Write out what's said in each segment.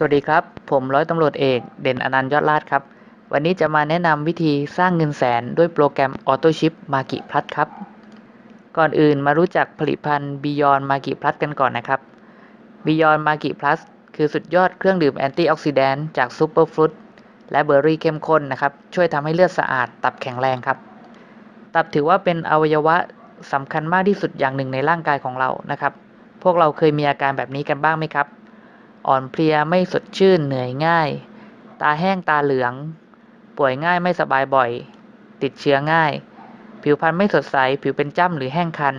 สวัสดีครับ ผมร้อยตำรวจเอกเด่นอนันต์ยอดลาดครับ วันนี้จะมาแนะนำวิธีสร้างเงินแสนด้วยโปรแกรม Auto Ship m a g i Plus ครับ ก่อนอื่นมารู้จักผลิตภัณฑ์ Beyond m a g i Plus กันก่อนนะครับ Beyond m a g i Plus คือสุดยอดเครื่องดื่มแอนตี้ออกซิแดนต์จากซูเปอร์ฟรุตและเบอร์รี่เข้มข้นนะครับ ช่วยทำให้เลือดสะอาด ตับแข็งแรงครับ ตับถือว่าเป็นอวัยวะสำคัญมากที่สุดอย่างหนึ่งในร่างกายของเรานะครับ พวกเราเคยมีอาการแบบนี้กันบ้างไหมครับ อ่อนเพลียไม่สดชื่นเหนื่อยง่าย ตาแห้งตาเหลือง ป่วยง่ายไม่สบายบ่อย ติดเชื้อง่าย ผิวพรรณไม่สดใส ผิวเป็นจ้ำหรือแห้งคัน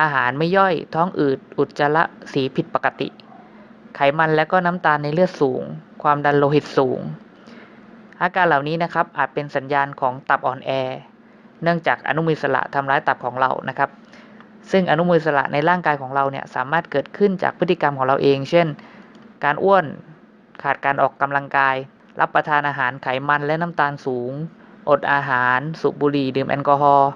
อาหารไม่ย่อย ท้องอืด อุจจาระสีผิดปกติ ไขมันและก็น้ำตาลในเลือดสูง ความดันโลหิตสูง อาการเหล่านี้นะครับอาจเป็นสัญญาณของตับอ่อนแอ เนื่องจากอนุมูลอิสระทำร้ายตับของเรานะครับซึ่งอนุมูลอิสระในร่างกายของเราเนี่ยสามารถเกิดขึ้นจากพฤติกรรมของเราเอง เช่น การอ้วน ขาดการออกกำลังกาย รับประทานอาหารไขมันและน้ำตาลสูง อดอาหาร สูบบุหรี่ ดื่มแอลกอฮอล์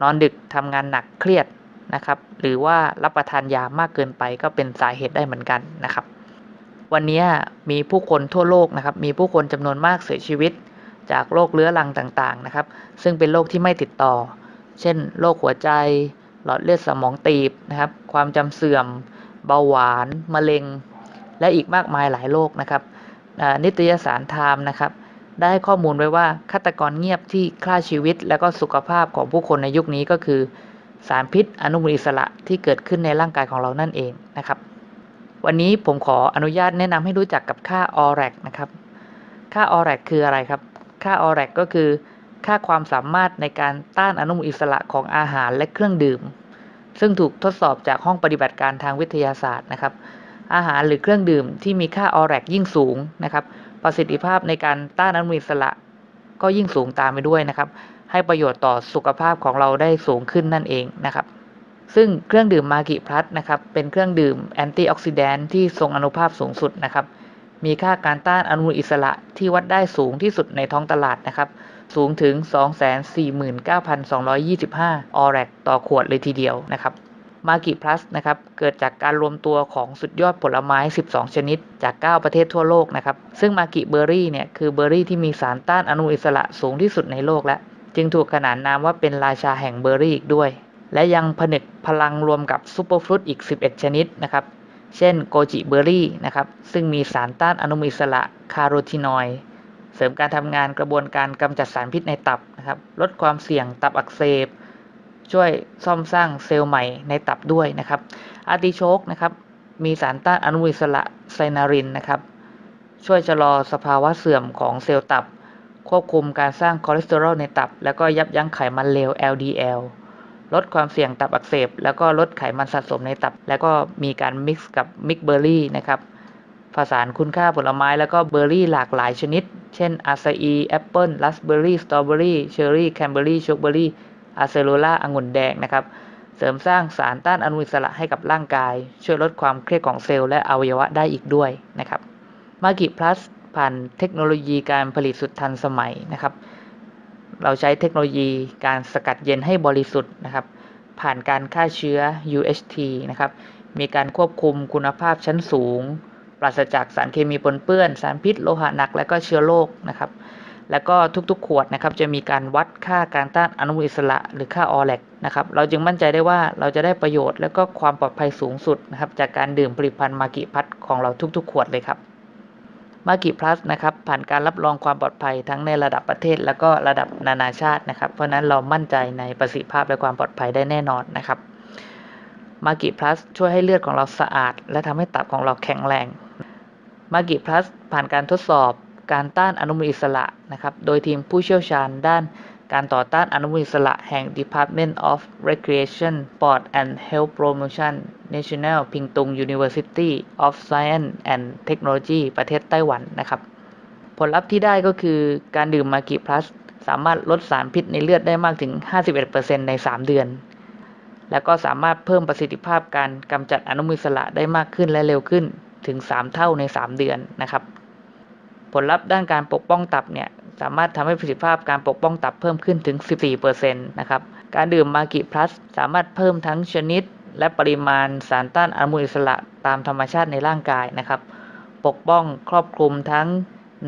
นอนดึกทำงานหนักเครียดนะครับ หรือว่ารับประทานยามากเกินไปก็เป็นสาเหตุได้เหมือนกันนะครับ วันนี้มีผู้คนทั่วโลกนะครับ มีผู้คนจำนวนมากเสียชีวิต จากโรคเรื้อรังต่างๆนะครับ ซึ่งเป็นโรคที่ไม่ติดต่อ เช่น โรคหัวใจ หลอดเลือดสมองตีบนะครับ ความจำเสื่อม เบาหวาน มะเร็ง และอีกมากมายหลายโรคนะครับนิตยสารไทม์นะครับได้ข้อมูลไว้ว่าฆาตกรเงียบที่ฆ่าชีวิต และก็สุขภาพของผู้คนในยุคนี้ก็คือ สารพิษอนุมูลอิสระที่เกิดขึ้นในร่างกายของเรานั่นเองนะครับ วันนี้ผมขออนุญาตแนะนำให้รู้จักกับค่าออแรกนะครับ ค่าออแรกคืออะไรครับ ค่าออแรกก็คือ ค่าความสามารถในการต้านอนุมูลอิสระของอาหารและเครื่องดื่ม ซึ่งถูกทดสอบจากห้องปฏิบัติการทางวิทยาศาสตร์นะครับ อาหารหรือเครื่องดื่มที่มีค่าออแรกยิ่งสูงนะครับประสิทธิภาพในการต้านอนุมูลอิสระก็ยิ่งสูงตามไปด้วยนะครับ ให้ประโยชน์ต่อสุขภาพของเราได้สูงขึ้นนั่นเองนะครับซึ่งเครื่องดื่มมากิพลัสนะครับเป็นเครื่องดื่มแอนตี้ออกซิแดนต์ที่ทรงอนุภาพสูงสุดนะครับมีค่าการต้านอนุมูลอิสระที่วัดได้สูงที่สุดในท้องตลาดนะครับสูงถึง 249,225 ออแรกต่อขวดเลยทีเดียวนะครับ มากิพลัสนะครับ เกิดจากการรวมตัวของสุดยอดผลไม้ 12 ชนิด จาก 9 ประเทศทั่วโลกนะครับ ซึ่งมากิเบอร์รี่เนี่ย คือเบอร์รี่ที่มีสารต้านอนุมูลอิสระสูงที่สุดในโลกและ จึงถูกขนานนามว่าเป็นราชาแห่งเบอร์รี่อีกด้วย และยังผนึกพลังรวมกับซูเปอร์ฟรุตอีก 11 ชนิดนะครับ เช่นโกจิเบอร์รี่นะครับ ซึ่งมีสารต้านอนุมูลอิสระคาโรทีนอยด์เสริมการทำงานกระบวนการกำจัดสารพิษในตับนะครับ ลดความเสี่ยงตับอักเสบ ช่วยซ่อมสร้างเซลล์ใหม่ในตับด้วยนะครับอาร์ติโชกนะครับมีสารต้านอนุมูลอิสระไซนารินนะครับ ช่วยชะลอสภาวะเสื่อมของเซลล์ตับ ควบคุมการสร้างคอเลสเตอรอลในตับ แล้วก็ยับยั้งไขมันเลว LDL ลดความเสี่ยงตับอักเสบ แล้วก็ลดไขมันสะสมในตับ แล้วก็มีการมิกซ์กับมิกเบอร์รี่นะครับผสานคุณค่าผลไม้แล้วก็เบอร์รี่หลากหลายชนิด เช่นอาซาอีแอปเปิลราสเบอร์รี่สตรอเบอรี่เชอร์รี่แคนเบอร์รี่ช็อกเบอร์รี่ อะเซโลล่าองุ่นแดงนะครับ เสริมสร้างสารต้านอนุมูลอิสระให้กับร่างกาย ช่วยลดความเครียดของเซลล์และอวัยวะได้อีกด้วยนะครับ มากิพลัสผ่านเทคโนโลยีการผลิตสุดทันสมัยนะครับ เราใช้เทคโนโลยีการสกัดเย็นให้บริสุทธิ์นะครับ ผ่านการฆ่าเชื้อ UHT นะครับ มีการควบคุมคุณภาพชั้นสูง ปราศจากสารเคมีปนเปื้อน สารพิษโลหะหนัก และก็เชื้อโรคนะครับ แล้วก็ทุกๆ ขวดนะครับจะมีการวัดค่าการต้านอนุมูลอิสระหรือค่าออแลกนะครับเราจึงมั่นใจได้ว่าเราจะได้ประโยชน์ และก็ความปลอดภัยสูงสุดนะครับจากการดื่มผลิตภัณฑ์มากิพัทของเราทุกๆ ขวดเลยครับมากิพลัสนะครับผ่านการรับรองความปลอดภัยทั้งในระดับประเทศ แล้วก็ระดับนานาชาตินะครับ เพราะนั้นเรามั่นใจในประสิทธิภาพและความปลอดภัยได้แน่นอนนะครับมากิพลัสช่วยให้เลือดของเราสะอาด และทำให้ตับของเราแข็งแรงมากิพลัสผ่านการทดสอบ การต้านอนุมูลอิสระนะครับ โดยทีมผู้เชี่ยวชาญด้านการต่อต้านอนุมูลอิสระแห่ง Department of Recreation Sport and Health Promotion National Pingtung University of Science and Technology ประเทศไต้หวันนะครับ ผลลัพธ์ที่ได้ก็คือการดื่มมากิพลัสสามารถลดสารพิษในเลือดได้มากถึง 51%ใน 3 เดือน แล้วก็สามารถเพิ่มประสิทธิภาพการกำจัดอนุมูลอิสระได้มากขึ้นและเร็วขึ้นถึง 3 เท่าใน 3 เดือนนะครับ ผลลัพธ์ด้านการปกป้องตับเนี่ยสามารถทำให้ประสิทธิภาพการปกป้องตับเพิ่มขึ้นถึง 14%นะครับ การดื่มมากิพลัสสามารถเพิ่มทั้งชนิด และปริมาณสารต้านอนุมูลอิสระตามธรรมชาติในร่างกายนะครับ ปกป้องครอบคลุมทั้ง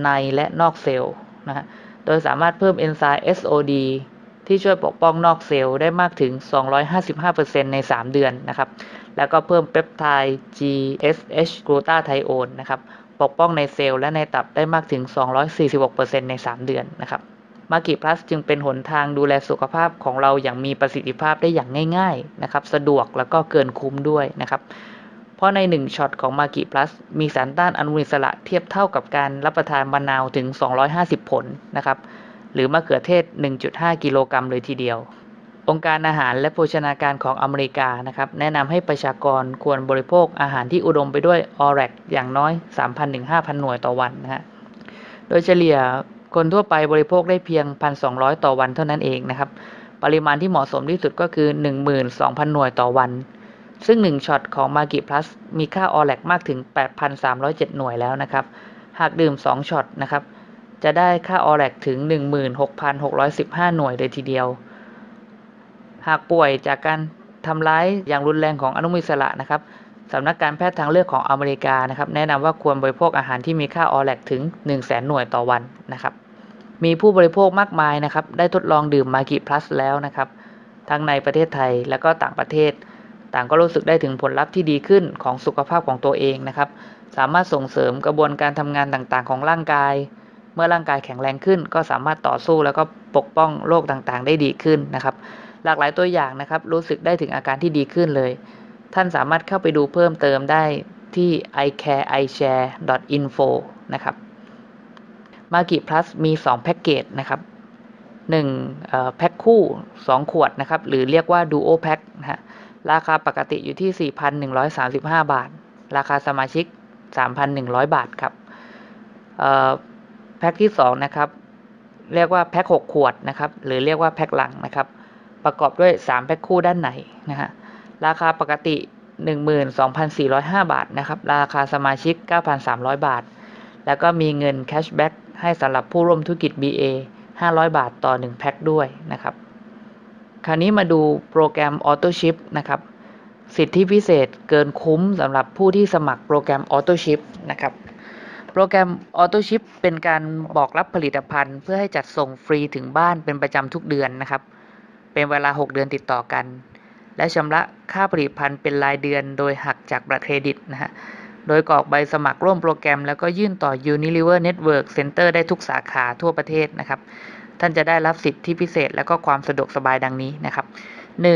ในและนอกเซลล์นะฮะ โดยสามารถเพิ่มเอนไซม์ SOD ที่ช่วยปกป้องนอกเซลล์ได้มากถึง 255%ใน 3 เดือนนะครับ แล้วก็เพิ่มเปปไทด์ GSH กลูตาไทโอนนะครับ ปกป้องในเซลล์และในตับได้มากถึง 246%ใน 3 เดือนนะครับมากิพลัสจึงเป็นหนทางดูแลสุขภาพของเราอย่างมีประสิทธิภาพได้อย่างง่ายๆนะครับสะดวกแล้วก็เกินคุ้มด้วยนะครับเพราะใน 1ช็อตของมากิพลัสมีสารต้านอนุมูลอิสระเทียบเท่ากับการรับประทานมะนาวถึง 250 ผลนะครับหรือมะเขือเทศ 1.5 กิโลกรัมเลยทีเดียว องค์การอาหารและโภชนาการของอเมริกานะครับแนะนำให้ประชากรควรบริโภคอาหารที่อุดมไปด้วยออแรกอย่างน้อย 3,000-5,000 หน่วยต่อวันนะฮะโดยเฉลี่ยคนทั่วไปบริโภคได้เพียง 1,200 ต่อวันเท่านั้นเองนะครับ ปริมาณที่เหมาะสมที่สุดก็คือ 12,000 หน่วยต่อวัน ซึ่ง 1ช็อตของมากิพลัสมีค่าออแลกมากถึง 8,307 หน่วยแล้วนะครับ หากดื่ม 2ช็อตนะครับ จะได้ค่าออแลกถึง 16,615 หน่วยเลยทีเดียว หากป่วยจากการทำร้ายอย่างรุนแรงของอนุมูลอิสระนะครับสำนักการแพทย์ทางเลือกของอเมริกานะครับแนะนำว่าควรบริโภคอาหารที่มีค่าออแลกถึง 1 0 0 0 0แหน่วยต่อวันนะครับมีผู้บริโภคมากมายนะครับได้ทดลองดื่มมากิพลัสแล้วนะครับทั้งในประเทศไทยและก็ต่างประเทศ ต่างก็รู้สึกได้ถึงผลลัพธ์ที่ดีขึ้นของสุขภาพของตัวเองนะครับสามารถส่งเสริมกระบวนการทำงานต่างๆ ของร่างกาย เมื่อร่างกายแข็งแรงขึ้น ก็สามารถต่อสู้แล้วก็ปกป้องโรคต่างๆ ได้ดีขึ้นนะครับ หลากหลายตัวอย่างนะครับ รู้สึกได้ถึงอาการที่ดีขึ้นเลย ท่านสามารถเข้าไปดูเพิ่มเติมได้ที่ icareishare.info นะครับมากิพลัสมี 2 แพ็กเกจนะครับ1เอ่อแพ็คคู่ 2 ขวดนะครับ หรือเรียกว่า Duo Pack นะฮะราคาปกติอยู่ที่ 4,135 บาท ราคาสมาชิก 3,100 บาทครับแพ็คที่ 2 นะครับ เรียกว่าแพ็ค6ขวดนะครับ หรือเรียกว่าแพ็คหลังนะครับ ประกอบด้วย 3 แพ็คคู่ด้านในนะฮะราคาปกติ 12,405 บาทนะครับ ราคาสมาชิก 9,300 บาท แล้วก็มีเงินแคชแบ็กให้สำหรับผู้ร่วมธุรกิจ BA 500 บาทต่อ 1 แพ็คด้วยนะครับ คราวนี้มาดูโปรแกรม Auto Ship นะครับ สิทธิพิเศษเกินคุ้มสำหรับผู้ที่สมัครโปรแกรม Auto Ship นะครับโปรแกรม Auto Ship เป็นการบอกรับผลิตภัณฑ์ เพื่อให้จัดส่งฟรีถึงบ้านเป็นประจำทุกเดือนนะครับ เป็นเวลา 6 เดือนติดต่อกัน และชำระค่าผลิตภัณฑ์เป็นรายเดือนโดยหักจากบัตรเครดิตนะฮะโดยกรอกใบสมัครร่วมโปรแกรม แล้วก็ยื่นต่อ Unilever Network Center ได้ทุกสาขาทั่วประเทศนะครับ ท่านจะได้รับสิทธิพิเศษและก็ความสะดวกสบายดังนี้นะครับ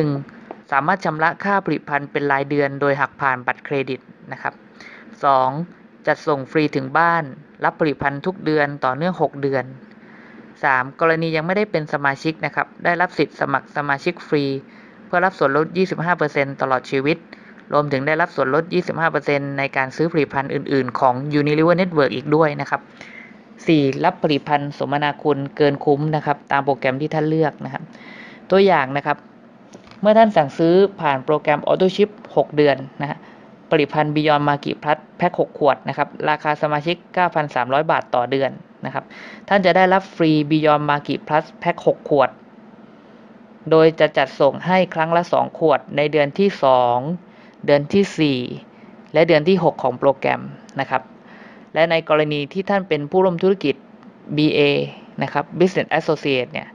1. สามารถชำระค่าผลิตภัณฑ์เป็นรายเดือน โดยหักผ่านบัตรเครดิตนะครับ 2. จัดส่งฟรีถึงบ้าน รับผลิตภัณฑ์ทุกเดือนต่อเนื่อง 6 เดือน 3. กรณียังไม่ได้เป็นสมาชิกนะครับ ได้รับสิทธิ์สมัครสมาชิกฟรี เพื่อรับส่วนลด 25%ตลอดชีวิต รวมถึงได้รับส่วนลด 25%ในการซื้อผลิตภัณฑ์อื่น ๆ ของ Unilever Network อีกด้วยนะครับ 4. รับผลิตภัณฑ์สมนาคุณเกินคุ้มนะครับ ตามโปรแกรมที่ท่านเลือกนะครับ ตัวอย่างนะครับ เมื่อท่านสั่งซื้อผ่านโปรแกรม Auto Ship 6 เดือนนะฮะผลิตภัณฑ์ Beyond m a r k e t Plus แพ็ค 6 ขวดนะครับ ราคาสมาชิก 9,300 บาทต่อเดือน นะครับ ท่านจะได้รับฟรี Beyond m a r k e t Plus แพ็ค6ขวด โดยจะจัดส่งให้ครั้งละ 2 ขวดในเดือนที่ 2 เดือนที่ 4 และเดือนที่ 6 ของโปรแกรมนะครับ และในกรณีที่ท่านเป็นผู้ร่วมธุรกิจ BA นะครับ Business Associate เนี่ย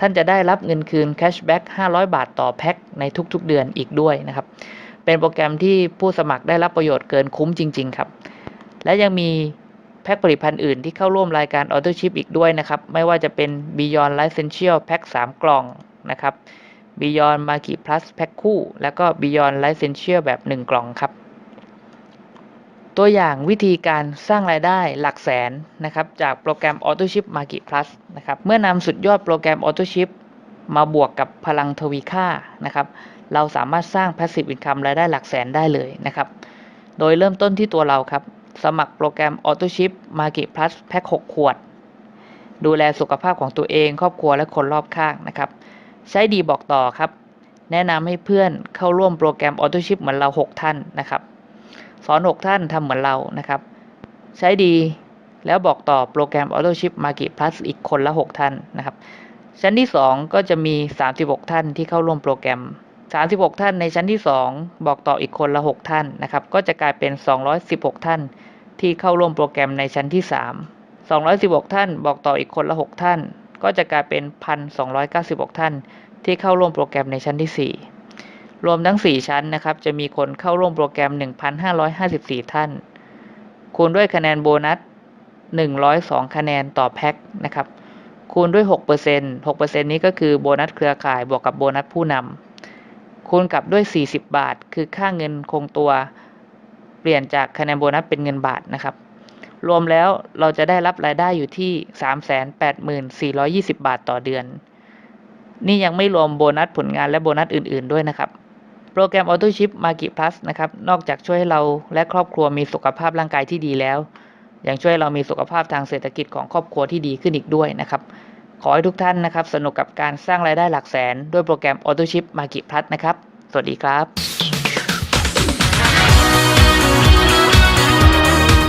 ท่านจะได้รับเงินคืน Cashback 500 บาทต่อแพ็คในทุกๆเดือนอีกด้วยนะครับ เป็นโปรแกรมที่ผู้สมัครได้รับประโยชน์เกินคุ้มจริง ๆ ครับ และยังมี พ็คผลิตภัณฑ์อื่นที่เข้าร่วมรายการ Auto Ship อีกด้วยนะครับ ไม่ว่าจะเป็น Beyond Life Essential แพ็ค3 กล่องนะครับ Beyond m a r k e t Plus แพ็คคู่ แล้วก็ Beyond Life Essential แบบ 1 กล่องครับ ตัวอย่างวิธีการสร้างรายได้หลักแสนนะครับ จากโปรแกรม AutoShip Market Plus นะครับ เมื่อนำสุดยอดโปรแกรม AutoShip มาบวกกับพลังทวีค่านะครับ เราสามารถสร้าง Passive Income รายได้หลักแสนได้เลยนะครับ โดยเริ่มต้นที่ตัวเราครับ สมัครโปรแกรม AutoShip Market Plus แพ็ค6ขวด ดูแลสุขภาพของตัวเองครอบครัวและคนรอบข้างนะครับ ใช้ดีบอกต่อครับ แนะนำให้เพื่อนเข้าร่วมโปรแกรม AutoShip เหมือนเรา 6 ท่านนะครับ สอน 6 ท่านทำเหมือนเรานะครับ ใช้ดีแล้วบอกต่อโปรแกรม AutoShip Market Plus อีกคนละ 6 ท่านนะครับ ชั้นที่ 2 ก็จะมี 36 ท่านที่เข้าร่วมโปรแกรม36 ท่านในชั้นที่ 2 บอกต่ออีกคนละ 6 ท่านนะครับ ก็จะกลายเป็น 216 ท่าน ที่เข้าร่วมโปรแกรมในชั้นที่ 3 216 ท่านบอกต่ออีกคนละ 6 ท่าน ก็จะกลายเป็น 1,296 ท่าน ที่เข้าร่วมโปรแกรมในชั้นที่ 4 รวมทั้ง 4 ชั้นนะครับ จะมีคนเข้าร่วมโปรแกรม 1,554 ท่าน คูณด้วยคะแนนโบนัส 102 คะแนนต่อแพ็คนะครับ คูณด้วย 6% 6%นี้ก็คือโบนัสเครือข่ายบวกกับโบนัสผู้นำคูณกับด้วย 40 บาท คือค่าเงินคงตัว เปลี่ยนจากคะแนนโบนัสเป็นเงินบาทนะครับ รวมแล้วเราจะได้รับรายได้อยู่ที่ 384,420 บาทต่อเดือน นี่ยังไม่รวมโบนัสผลงานและโบนัสอื่น ๆด้วยนะครับโปรแกรม Auto Chip Market Plus นะครับ นอกจากช่วยให้เราและครอบครัวมีสุขภาพร่างกายที่ดีแล้ว ยังช่วยเรามีสุขภาพทางเศรษฐกิจของครอบครัวที่ดีขึ้นอีกด้วยนะครับ ขอให้ทุกท่านนะครับ สนุกกับการสร้างรายได้หลักแสน ด้วยโปรแกรม Auto Chip Market Plus นะครับ สวัสดีครับ